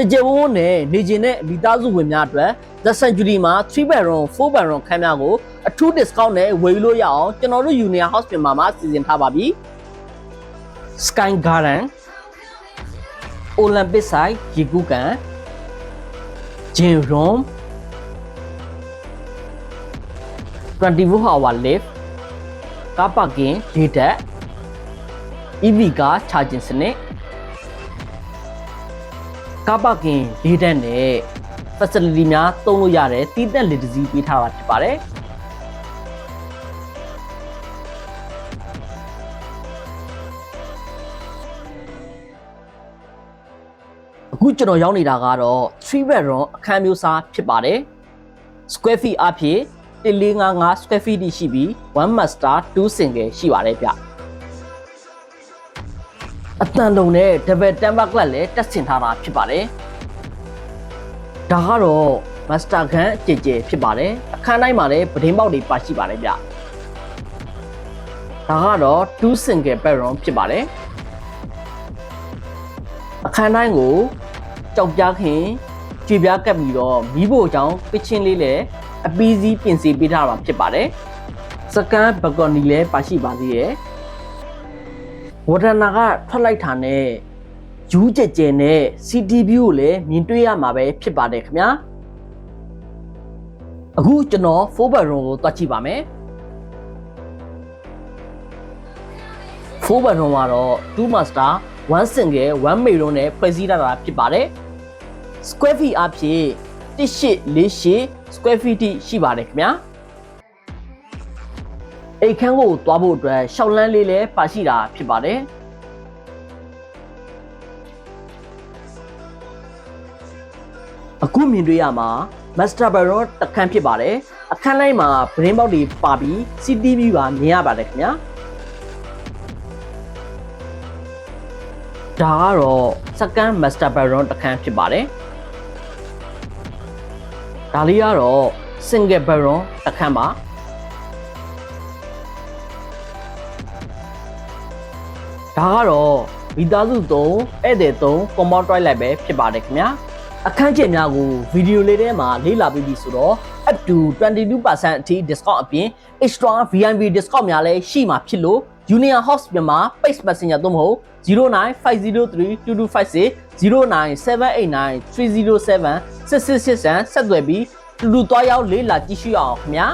ကြကြဝုန်းနဲ့နေကျင်တဲ့မိသားစုဝင်များအတွက် The Century မှာ3 bedroom 4 bedroom ခန်းများကိုအထူး discount နဲ့ဝယ်ယူလို့ရအောင်ကျွန်တော်တို့ Union House မြန်မာမှာစီစဉ်ထားပါပြီ Sky Garden Olympic Side ရေကူးကန် Gym Room 24 hour lift ကားပါကင်၄တက် EV ကား charging စနစ် ကားပါကင်၄တက်နဲ့ facility များသုံးလို့ရတဲ့တည်သက်လက်တစည်းပေးထားတာဖြစ်ပါတယ်အခုကျွန်တော်ရောက်နေတာကတော့3 bedroom အခန်းမျိုးစားဖြစ်ပါတယ် square feet အဖြစ်1455 square feet ရှိပြီး1 master 2 single ရှိပါတယ်ဗျ အတန်လုံးနဲ့ double temper glass လည်းတက်ဆင်ထားတာဖြစ်ပါတယ်ဒါကတော့ master ခန်းကြည်ကြည်ဖြစ်ပါတယ်အခန်းတိုင်းမှာလည်းပဒင်းပေါက်တွေပါရှိပါတယ်ဗျဒါကတော့2 single bedroom ဖြစ်ပါတယ်အခန်းတိုင်းကိုကြောက်ပြားခင်ကြွေပြားကပ်ပြီးတော့မီးဖို့ချောင်းကချင်းလေးလည်းအပီးစီးပြင်ဆင်ပေးထားတာဖြစ်ပါတယ်စကန်ဘကော်နီလည်းပါရှိပါသေးတယ် ဝဒနာကထွက်လိုက်တာနဲ့ယူးကြဲကြဲနဲ့ CTV ကိုလည်းမြင်တွေ့ရမှာပဲဖြစ်ပါတယ်ခင်ဗျာအခုကျွန်တော်4 bedroom ကိုတွားကြည့်ပါမယ်4 bedroom ကတော့2 master 1 single 1 bedroom နဲ့ဖွဲ့စည်းထားတာဖြစ်ပါတယ် square feet အဖြစ်1848 square feet တိရှိပါတယ်ခင်ဗျာ အိတ်ခန်းကိုသွားဖို့အတွက်ရှောက်လန်းလေးလည်းပါရှိတာဖြစ်ပါတယ်အခုမြင်တွေ့ရမှာ master bedroom တစ်ခန်းဖြစ်ပါတယ်အခန်းတိုင်းမှာဗရင်းပေါက်တွေပါပြီး CCTV ပါမြင်ရပါတယ်ခင်ဗျာဒါကတော့ second master bedroom တစ်ခန်းဖြစ်ပါတယ်ဒါလေးကတော့ single bedroom တစ်ခန်းပါ ဒါကတော့မိသားစုသုံးဧည့်သည်သုံး compound toilet ပဲဖြစ်ပါတယ်ခင်ဗျာအခန်းကျယ်များကိုဗီဒီယိုလေးထဲမှာလေ့လာပြီးပြီဆိုတော့ up to 22%အထိ discount အပြင် extra VIP discount များလည်းရှိမှာဖြစ်လို့ Union House မြန်မာ Page Messenger သို့မဟုတ်0950322256 09789307 6667ဆက်သွယ်ပြီးတူတူတွားရောက်လေးလာကြည့်ရှုအောင်ခင်ဗျာ